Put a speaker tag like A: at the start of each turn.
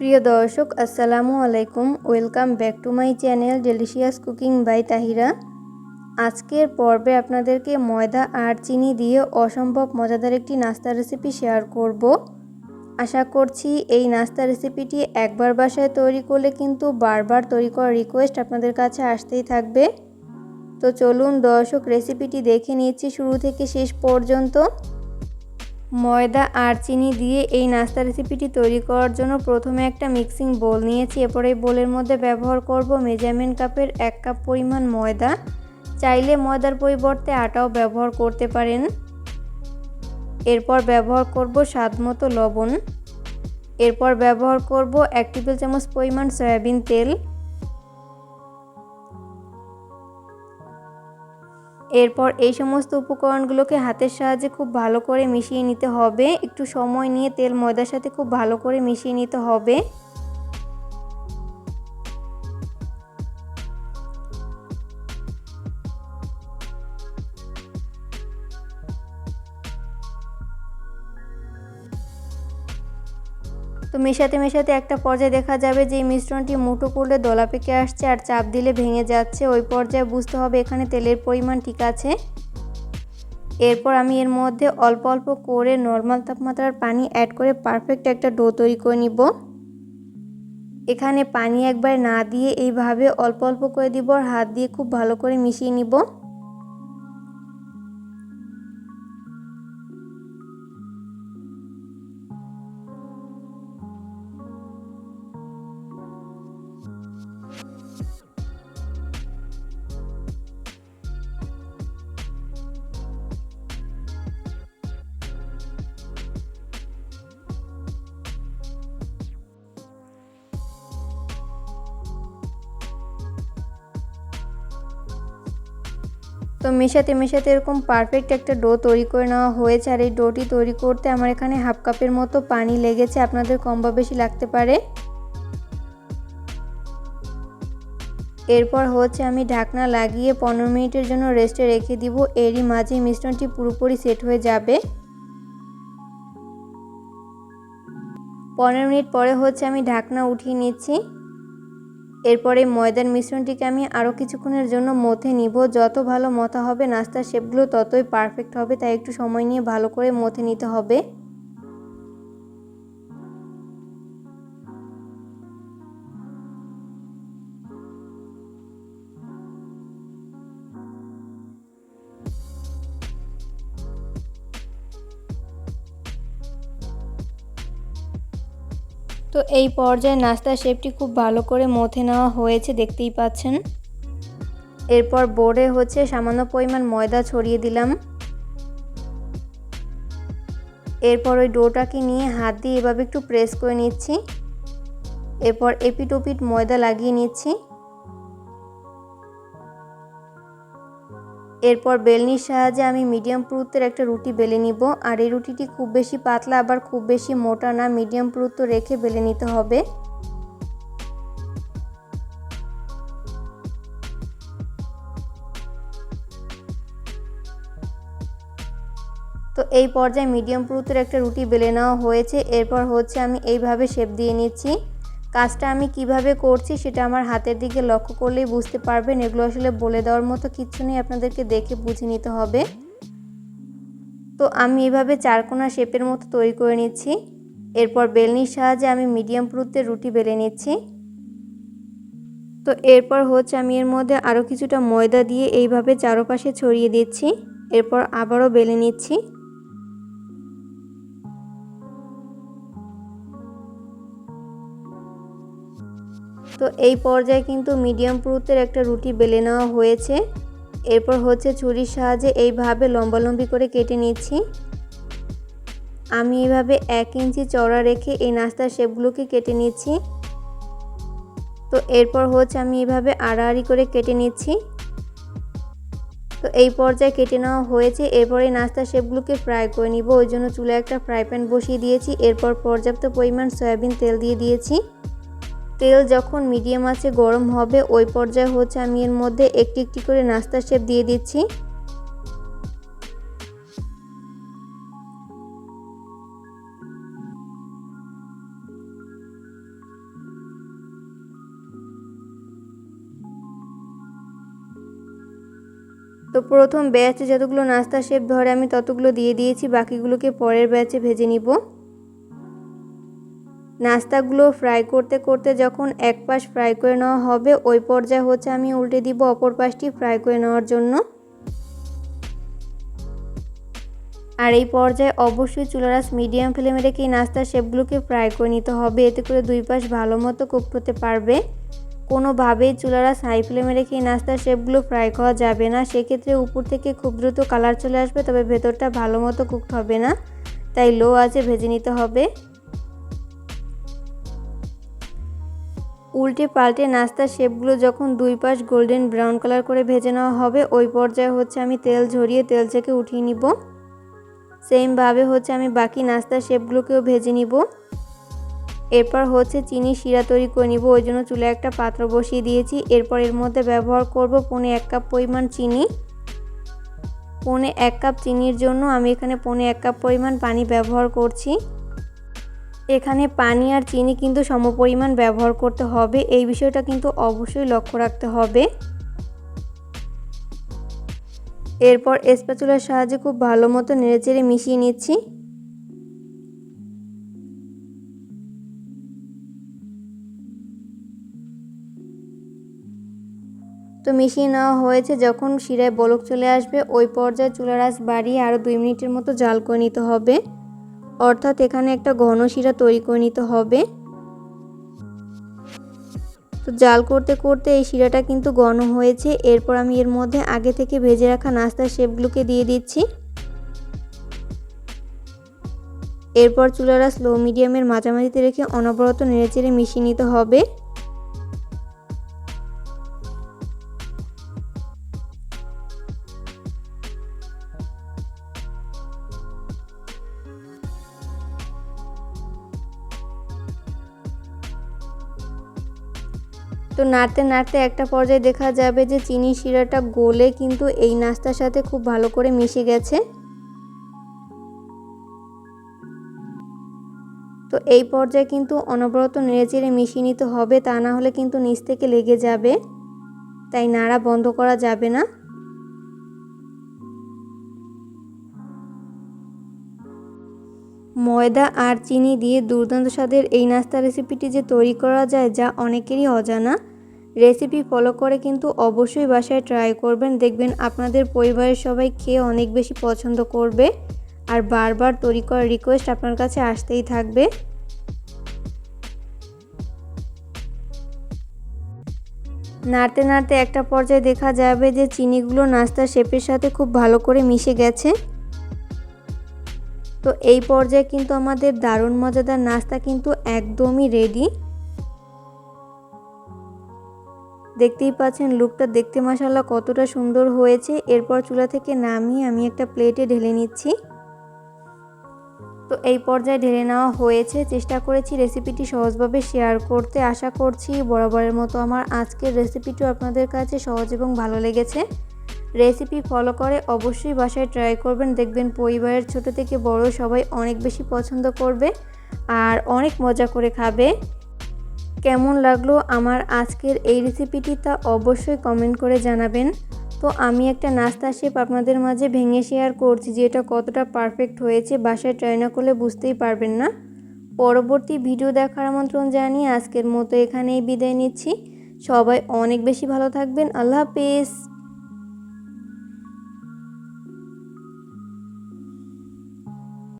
A: প্রিয় দর্শক, আসসালামু আলাইকুম। Welcome back to my channel delicious cooking by Tahira. আজকের পর্বে আপনাদেরকে ময়দা আর চিনি দিয়ে অসম্ভব মজাদার একটি নাস্তা রেসিপি শেয়ার করব। আশা করছি এই নাস্তা রেসিপিটি একবার বাসায় তৈরি করলে কিন্তু বারবার তৈরি করার রিকোয়েস্ট আপনাদের কাছে আসতেই থাকবে। তো চলুন দর্শক রেসিপিটি দেখে নিচ্ছি শুরু থেকে শেষ পর্যন্ত। ময়দা আর চিনি দিয়ে এই নাস্তা রেসিপিটি তৈরি করার জন্য প্রথমে একটা মিক্সিং বোল নিয়েছি। এরপর এই বোলের মধ্যে ব্যবহার করব মেজারমেন্ট কাপের এক কাপ পরিমাণ ময়দা। চাইলে ময়দার পরিবর্তে আটাও ব্যবহার করতে পারেন। এরপর ব্যবহার করব স্বাদ মতো লবণ। এরপর ব্যবহার করব এক টেবিল চামচ পরিমাণ সয়াবিন তেল। এরপর এই সমস্ত উপকরণগুলোকে হাতের সাহায্যে খুব ভালো করে মিশিয়ে নিতে হবে। একটু সময় নিয়ে তেল ময়দার সাথে খুব ভালো করে মিশিয়ে নিতে হবে। তো মেশাতে মেশাতে একটা পর্যায়ে দেখা যাবে যে এই মিশ্রণটি মুঠো করলে দলা পেকে আসছে আর চাপ দিলে ভেঙে যাচ্ছে। ওই পর্যায়ে বুঝতে হবে এখানে তেলের পরিমাণ ঠিক আছে। এরপর আমি এর মধ্যে অল্প অল্প করে নর্মাল তাপমাত্রার পানি অ্যাড করে পারফেক্ট একটা ডো তৈরি করে নিব। এখানে পানি একবার না দিয়ে এইভাবে অল্প অল্প করে দিব আর হাত দিয়ে খুব ভালো করে মিশিয়ে নিব। তো মেশাতে মেশাতে এরকম পারফেক্ট একটা ডো তৈরি করে নেওয়া হয়েছে। আর এই ডোটি তৈরি করতে আমার এখানে হাফ কাপের মতো পানি লেগেছে। আপনাদের কম বা বেশি লাগতে পারে। এরপর হচ্ছে আমি ঢাকনা লাগিয়ে পনেরো মিনিটের জন্য রেস্টে রেখে দিব। এরই মাঝে মিশ্রণটি পুরোপুরি সেট হয়ে যাবে। পনেরো মিনিট পরে হচ্ছে আমি ঢাকনা উঠিয়ে নিচ্ছি। এরপরে ময়দার মিশ্রণটিকে আমি আরও কিছুক্ষণের জন্য মথে নিব। যত ভালো মথা হবে, নাস্তার শেপগুলো ততই পারফেক্ট হবে। তাই একটু সময় নিয়ে ভালো করে মথে নিতে হবে। তো এই পর্যায়ে নাস্তার শেপটি খুব ভালো করে মথে নেওয়া হয়েছে, দেখতেই পাচ্ছেন। এরপর বোর্ডে হচ্ছে সামান্য পরিমাণ ময়দা ছড়িয়ে দিলাম। এরপর ওই ডোটাকে নিয়ে হাত দিয়ে এভাবে একটু প্রেস করে নিচ্ছি। এরপর এপিটোপিট ময়দা লাগিয়ে নিচ্ছি। এরপর বেলনির সাহায্যে আমি মিডিয়াম পুরুত্বের একটা রুটি বেলে নিব। আর এই রুটিটি খুব বেশি পাতলা, আবার খুব বেশি মোটা না মিডিয়াম পুরুত্ব রেখে বেলে নিতে হবে। তো এই পর্যায়ে মিডিয়াম পুরুত্বের একটা রুটি বেলে নেওয়া হয়েছে। এরপর হচ্ছে আমি এইভাবে শেপ দিয়ে নিচ্ছি। কাজটা আমি কীভাবে করছি সেটা আমার হাতের দিকে লক্ষ্য করলেই বুঝতে পারবেন। এগুলো আসলে বলে দেওয়ার মতো কিচ্ছু নেই, আপনাদেরকে দেখে বুঝে নিতে হবে। তো আমি এভাবে চারকোনা শেপের মতো তৈরি করে নিচ্ছি। এরপর বেলনির সাহায্যে আমি মিডিয়াম পুরুত্বের রুটি বেলে নিচ্ছি। তো এরপর হচ্ছে আমি এর মধ্যে আরও কিছুটা ময়দা দিয়ে এইভাবে চারপাশে ছড়িয়ে দিচ্ছি। এরপর আবারও বেলে নিচ্ছি। তো এই পর্যায়ে কিন্তু মিডিয়াম পুরুত্বের একটা রুটি বেলে নেওয়া হয়েছে। এরপর হচ্ছে ছুরির সাহায্যে এইভাবে লম্বালম্বি করে কেটে নিচ্ছি। আমি এইভাবে এক ইঞ্চি চড়া রেখে এই নাস্তার শেপগুলোকে কেটে নিচ্ছি। তো এরপর হচ্ছে আমি এইভাবে আড়াআড়ি করে কেটে নিচ্ছি। তো এই পর্যায়ে কেটে নেওয়া হয়েছে। এরপরে নাস্তার শেপগুলোকে ফ্রাই করে নিব। ওই জন্য চুলে একটা ফ্রাই প্যান বসিয়ে দিয়েছি। এরপর পর্যাপ্ত পরিমাণ সয়াবিন তেল দিয়ে দিয়েছি। তেল যখন মিডিয়াম আছে, গরম হবে, ওই পর্যায়ে হচ্ছে আমি এর মধ্যে একটি একটি করে নাস্তা শেপ দিয়ে দিচ্ছি। তো প্রথম ব্যাচে যতগুলো নাস্তা শেপ ধরে আমি ততগুলো দিয়ে দিয়েছি, বাকিগুলোকে পরের ব্যাচে ভেজে নিবো। নাস্তাগুলো ফ্রাই করতে করতে যখন এক পাশ ফ্রাই করে নেওয়া হবে, ওই পর্যায়ে হচ্ছে আমি উল্টে দিব অপর পাশটি ফ্রাই করে নেওয়ার জন্য। আর এই পর্যায়ে অবশ্যই চুলারাস মিডিয়াম ফ্লেমে রেখে এই নাস্তার শেপগুলোকে ফ্রাই করে নিতে হবে। এতে করে দুই পাশ ভালো মতো কুক হতে পারবে। কোনোভাবেই চুলারাস হাই ফ্লেমে রেখে এই নাস্তার শেপগুলো ফ্রাই করা যাবে না। সেক্ষেত্রে উপর থেকে খুব দ্রুত কালার চলে আসবে, তবে ভেতরটা ভালো মতো কুকড হবে না। তাই লো আছে ভেজে নিতে হবে। উল্টে পাল্টে নাস্তার শেপগুলো যখন দুই পাশ গোল্ডেন ব্রাউন কালার করে ভেজে নেওয়া হবে, ওই পর্যায়ে হচ্ছে আমি তেল ঝরিয়ে তেল থেকে উঠিয়ে নিব। সেমভাবে হচ্ছে আমি বাকি নাস্তার শেপগুলোকেও ভেজে নিব। এরপর হচ্ছে চিনি শিরা তৈরি করে নিব, ওই জন্য চুলে একটা পাত্র বসিয়ে দিয়েছি। এরপর এর মধ্যে ব্যবহার করব পনে এক কাপ পরিমাণ চিনি। পনে এক কাপ চিনির জন্য আমি এখানে পনে এক কাপ পরিমাণ পানি ব্যবহার করছি। এখানে পানি আর চিনি কিন্তু সমপরিমাণ ব্যবহার করতে হবে। এই বিষয়টা কিন্তু অবশ্যই লক্ষ্য রাখতে হবে। এরপর স্প্যাচুলার সাহায্যে খুব ভালো মতো নেড়েচেড়ে মিশিয়ে নিচ্ছি। তো মিশিয়ে নেওয়া হয়েছে, যখন শিরায় বলক চলে আসবে, ওই পর্যায়ে চুলার আঁচ বাড়িয়ে আরও দুই মিনিটের মতো জাল করে নিতে হবে। অর্থাৎ এখানে একটা ঘন শিরা তৈরি করে নিতে হবে। তো জাল করতে করতে এই শিরাটা কিন্তু ঘন হয়েছে। এরপর আমি এর মধ্যে আগে থেকে ভেজে রাখা নাস্তার শেপগুলোকে দিয়ে দিচ্ছি। এরপর চুলারা স্লো মিডিয়ামের মাঝামাঝিতে রেখে অনবরত নেড়েচেড়ে মিশিয়ে নিতে হবে। তো নাড়তে নাড়তে একটা পর্যায়ে দেখা যাবে যে চিনি শিরাটা গলে কিন্তু এই নাস্তার সাথে খুব ভালো করে মিশে গেছে। তো এই পর্যায়ে কিন্তু অনবরত নেড়েচেড়ে মিশিয়ে নিতে হবে, তা না হলে কিন্তু নিচ থেকে লেগে যাবে। তাই নাড়া বন্ধ করা যাবে না। ময়দা আর চিনি দিয়ে দুর্দান্ত স্বাদের এই নাস্তা রেসিপিটি যে তৈরি করা যায়, যা অনেকেরই অজানা। রেসিপি ফলো করে কিন্তু অবশ্যই বাসায় ট্রাই করবেন। দেখবেন আপনাদের পরিবারের সবাই খেয়ে অনেক বেশি পছন্দ করবে। আর বারবার তৈরি করার রিকোয়েস্ট আপনার কাছে আসতেই থাকবে। নাড়তে নাড়তে একটা পর্যায়ে দেখা যাবে যে চিনিগুলো নাস্তার শেপের সাথে খুব ভালো করে মিশে গেছে। তো এই পর্যায়ে কিন্তু আমাদের দারুণ মজাদার নাস্তা কিন্তু একদমই রেডি দেখতেই পাচ্ছেন লুকটা দেখতে মশালা কতটা সুন্দর হয়েছে। এরপর চুলা থেকে নামিয়ে আমি একটা প্লেটে ঢেলে নিচ্ছি। তো এই পর্যায়ে ঢেলে নেওয়া হয়েছে। চেষ্টা করেছি রেসিপিটি সহজভাবে শেয়ার করতে। আশা করছি বরাবরের মতো আমার আজকের রেসিপিটিও আপনাদের কাছে সহজ এবং ভালো লেগেছে। রেসিপি ফলো করে অবশ্যই বাসায় ট্রাই করবেন। দেখবেন পরিবারের ছোট থেকে বড় সবাই অনেক বেশি পছন্দ করবে আর অনেক মজা করে খাবে। কেমন লাগল আমার আজকের এই রেসিপিটি তা অবশ্যই কমেন্ট করে জানাবেন। তো আমি একটা নাস্তা শেপ আপনাদের মাঝে ভেঙে শেয়ার করছি যে এটা কতটা পারফেক্ট হয়েছে, বাসায় ট্রাই না করলে বুঝতেই পারবেন না। পরবর্তী ভিডিও দেখার আমন্ত্রণ জানিয়ে আজকের মতো এখানেই বিদায় নিচ্ছি। সবাই অনেক বেশি ভালো থাকবেন। আল্লাহ হাফিজ।